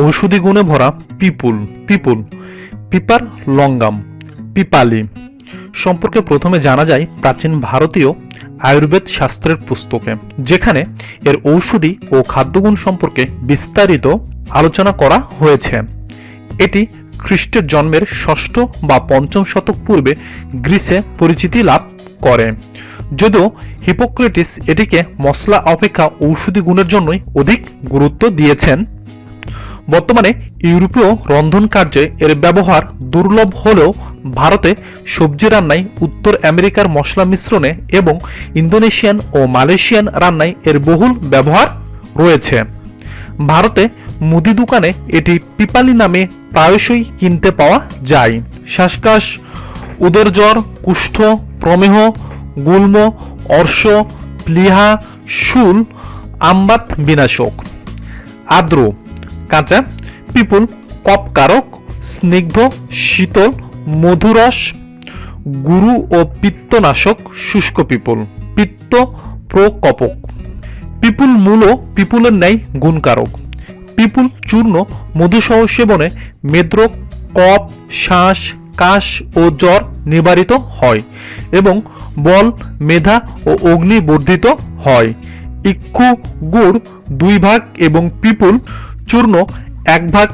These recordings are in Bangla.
ঔষধি গুণে ভরা পিপুল পিপুল, পিপার লঙ্গাম, পিপালি। সম্পর্কে প্রথমে জানা যায় প্রাচীন ভারতীয় আয়ুর্বেদ শাস্ত্রের পুস্তকে, যেখানে এর ঔষধি ও খাদ্যগুণ সম্পর্কে বিস্তারিত আলোচনা করা হয়েছে। এটি খ্রিস্টের জন্মের ষষ্ঠ বা পঞ্চম শতক পূর্বে গ্রিসে পরিচিতি লাভ করে। যদিও হিপোক্রেটিস এটিকে মশলা অপেক্ষা ঔষধি গুণের জন্যই অধিক গুরুত্ব দিয়েছেন বর্তমানে ইউরোপীয় রন্ধন কার্যে এর ব্যবহার দুর্লভ হলেও ভারতে সবজি রান্নায় উত্তর আমেরিকার মশলা মিশ্রণে এবং ইন্দোনেশিয়ান ও মালয়েশিয়ান রান্নায় এর বহুল ব্যবহার রয়েছে। ভারতে মুদি দোকানে এটি পিপালি নামে প্রায়শই কিনতে পাওয়া যায়। শ্বাসকাশ উদরজ্বর, কুষ্ঠ, প্রমেহ, গুল্ম, অর্শ, প্লিহা, শুল, আমবাত বিনাশক। আর্দ্র কাঁচা, পিপুল, কপকারক, স্নিগ্ধ, শীতল, মধুরস, গুরু ও পিত্তনাশক, শুষ্ক পিপুল, পিত্ত প্রকপক। পিপুল মূল পিপুলের ন্যায় গুণকারক। পিপুল চূর্ণ মধুসহ সেবনে মেদ্রক কপ শ্বাস, কাশ ও জ্বর নিবারিত হয় এবং বল, মেধা ও অগ্নি বর্ধিত হয়। ইক্ষু, গুড়, দুই ভাগ এবং পিপুল চূর্ণ এক ভাগ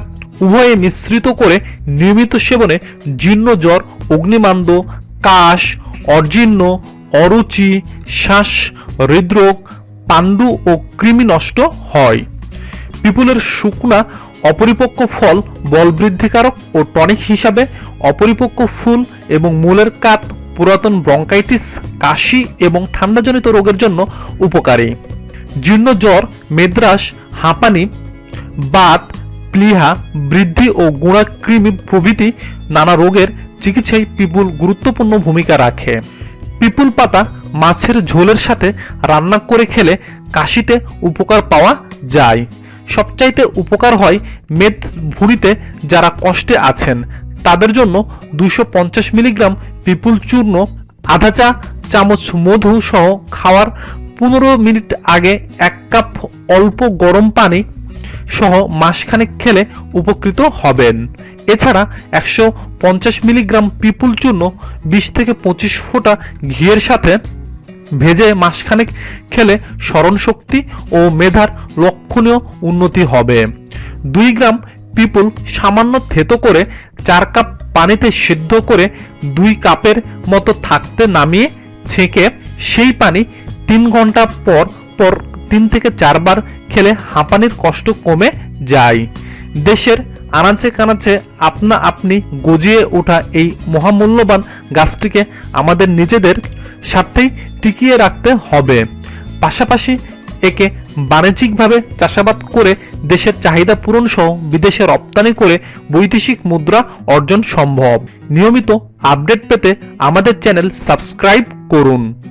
উভয়ে মিশ্রিত করে নিয়মিত সেবনে জীর্ণ জ্বর, অগ্নিমান্দ, কাশ, অর্জীর্ণ, অরুচি, শ্বাস, হৃদরোগ, পাণ্ডু ও কৃমি নষ্ট হয়। পিপুলের শুকনা অপরিপক্ক ফল, বল বৃদ্ধিকারক ও টনিক হিসাবে অপরিপক্ক ফুল এবং মূলের কাত, পুরাতন ব্রঙ্কাইটিস, কাশি এবং ঠান্ডাজনিত রোগের জন্য উপকারী। জীর্ণ জ্বর, মেদ্রাস, হাঁপানি বাত প্লিহা বৃদ্ধি ও গুণাকৃমি প্রভৃতি নানা রোগের চিকিৎসায় পিপুল গুরুত্বপূর্ণ ভূমিকা রাখে। পিপুল পাতা মাছের ঝোলের সাথে রান্না করে খেলে কাশিতে উপকার পাওয়া যায়। সবচাইতে উপকার হয় মেদ ভুঁড়িতে যারা কষ্টে আছেন, তাদের জন্য দুশো পঞ্চাশ মিলিগ্রাম পিপুল চূর্ণ, আধা চা, চামচ মধু সহ খাওয়ার পনেরো মিনিট আগে এক কাপ অল্প গরম পানি সহ মাসখানেক খেলে উপকৃত হবেন। এছাড়া একশো পঞ্চাশ মিলিগ্রাম পিপুল চূর্ণ বিশ থেকে পঁচিশ ফোঁটা ঘিয়ের সাথে ভেজে মাসখানেক খেলে স্মরণশক্তি ও মেধার লক্ষণীয় উন্নতি হবে। দুই গ্রাম পিপুল সামান্য থেতো করে চার কাপ পানিতে সিদ্ধ করে দুই কাপের মতো থাকতে নামিয়ে ছেঁকে সেই পানি তিন ঘণ্টা পর পর তিন থেকে চারবার খেলে হাঁপানির কষ্ট কমে যায়। দেশের আনাচে কানাচে আপনা আপনি গজিয়ে ওঠা এই মহামূল্যবান গাছটিকে আমাদের নিজেদের স্বার্থেই টিকিয়ে রাখতে হবে। পাশাপাশি একে বাণিজ্যিকভাবে চাষাবাদ করে দেশের চাহিদা পূরণ সহ বিদেশে রপ্তানি করে বৈদেশিক মুদ্রা অর্জন সম্ভব। নিয়মিত আপডেট পেতে আমাদের চ্যানেল সাবস্ক্রাইব করুন।